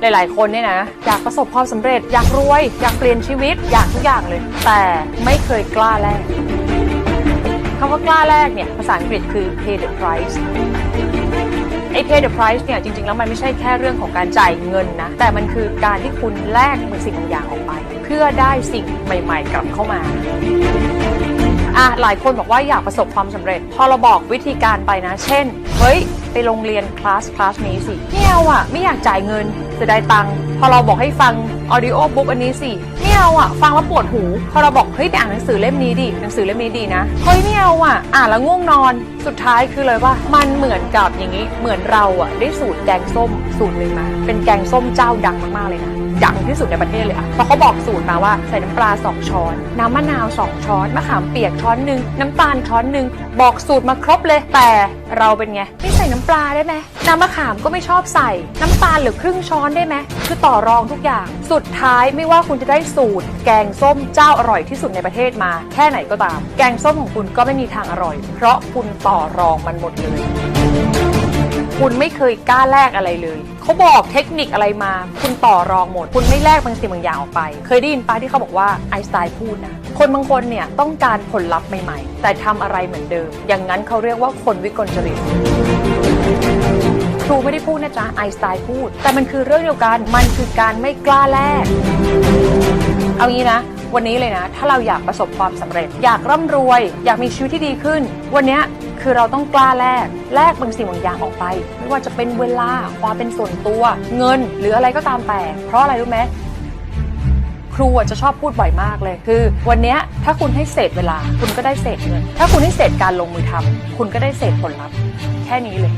หลาย ๆ คนเนี่ยนะ อยากประสบความสำเร็จ อยากรวย อยากเปลี่ยนชีวิต อยากทุกอย่างเลย แต่ไม่เคยกล้าแลกคำว่ากล้าแลกเนี่ย ภาษาอังกฤษคือ pay the price ไอ้ pay the price เนี่ย จริง ๆ แล้วมันไม่ใช่แค่เรื่องของการจ่ายเงินนะ แต่มันคือการที่คุณแลกบางสิ่งบางอย่างออกไป เพื่อได้สิ่งใหม่ ๆ กลับเข้ามาอะหลายคนบอกว่าอยากประสบความสำเร็จ พอเราบอกวิธีการไปนะ เช่น เฮ้ย ไปโรงเรียนคลาสคลาสนี้สิไม่เอาอะไม่อยากจ่ายเงินจะได้ตังค์พอเราบอกให้ฟัง ออดิโอบุ๊กอันนี้สิไม่เอาอะฟังแล้วปวดหู พอเราบอกเฮ้ยไปอ่านหนังสือเล่มนี้ดิหนังสือเล่มนี้ดีนะเฮ้ยไม่เอาอะอ่านแล้วง่วงนอนสุดท้ายคือเลยว่ามันเหมือนกับอย่างนี้เหมือนเราอะได้สูตรแกงส้มสูตรหนึ่งมา เป็นแกงส้มเจ้าดังมากๆเลยนะดังที่สุดในประเทศเลยอะเพราะเขาบอกสูตรมาว่าใส่น้ำปลา 2 ช้อน น้ำมะนาว 2 ช้อน มะขามเปียกช้อนหนึ่งน้ำตาลช้อนหนึ่งบอกสูตรมาครบเลย แต่เราเป็นไง ไม่ใส่น้ำปลาได้ไหมน้ำมะขามก็ไม่ชอบใส่ น้ำตาลเหลือครึ่งช้อนได้ไหมคือต่อรองทุกอย่างสุดท้ายไม่ว่าคุณจะได้สูตร แกงส้มเจ้าอร่อยที่สุดในประเทศมา แค่ไหนก็ตาม แกงส้มของคุณก็ไม่มีทางอร่อย เพราะคุณต่อรองมันหมดเลย คุณไม่เคยกล้าแลกอะไรเลยเขาบอกเทคนิคอะไรมา คุณต่อรองหมด คุณไม่แลกบางสิ่งบางอย่างออกไป เคยได้ยินป้าที่เขาบอกว่าไอสไตน์พูดนะคนบางคนเนี่ยต้องการผลลัพธ์ใหม่ๆ แต่ทำอะไรเหมือนเดิม อย่างนั้นเขาเรียกว่าคนวิกลจริต รูไม่ได้พูดนะจ๊ะไอน์สไตน์พูด แต่มันคือเรื่องเดียวกันมันคือการไม่กล้าแลกเอางี้นะ วันนี้เลยนะ ถ้าเราอยากประสบความสำเร็จ อยากร่ำรวย อยากมีชีวิตที่ดีขึ้น วันนี้คือเราต้องกล้าแลกแลกบางสิ่งบางอย่างออกไป ไม่ว่าจะเป็นเวลาความเป็นส่วนตัว เงินหรืออะไรก็ตามแต่ เพราะอะไรรู้ไหมครูจะชอบพูดบ่อยมากเลย คือ วันนี้ถ้าคุณให้เศษเวลา คุณก็ได้เศษเงิน ถ้าคุณให้เศษการลงมือทำคุณก็ได้เศษผลลัพธ์แค่นี้เลย